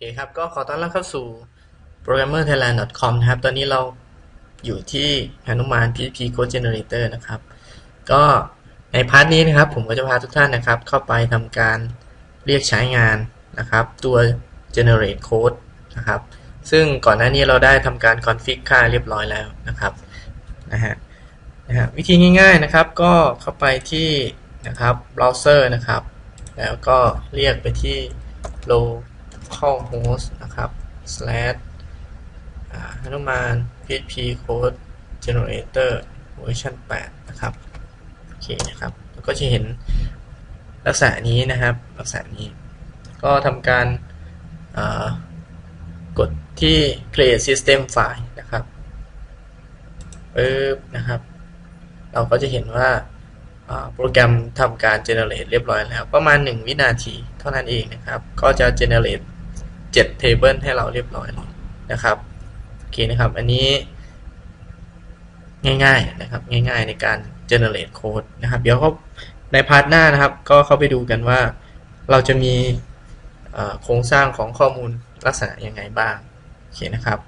เคครับก็ขอต้อนรับเข้าสู่ programmerthailand.com นะครับ ตอนนี้เราอยู่ที่หนุมาน PHP Code Generator นะครับ ก็ในพาร์ทนี้นะครับ ผมก็จะพาทุกท่านนะครับ เข้าไปทำการเรียกใช้งานนะครับ ตัว generate code นะครับ ซึ่งก่อนหน้านี้เราได้ทำการ config ค่าเรียบร้อยแล้วนะครับนะฮะนะฮะวิธีง่ายๆนะครับ ก็เข้าไปที่นะครับ browser นะครับ แล้วก็เรียกไปที่ localhost นะครับ slash ฮนุมาน php code generator เวอร์ชัน8นะครับ โอเคนะครับ แล้วก็จะเห็นลักษณะนี้นะครับ ลักษณะนี้ ก็ทำการกดที่ create system file นะครับปึ๊บนะครับ เราก็จะเห็นว่าโปรแกรมทำการ generate เรียบร้อยแล้ว ประมาณ 1 วินาทีเท่านั้นเองนะครับ ก็จะ generate 7 table ให้เราเรียบร้อยแล้วนะครับโอเคนะครับ อันนี้ง่ายๆนะครับง่ายๆในการ generate code นะครับ เดี๋ยวเขาในพาร์ทหน้านะครับ ก็เข้าไปดูกันว่าเราจะมีโครงสร้างของข้อมูลลักษณะยังไงบ้างโอเคนะครับ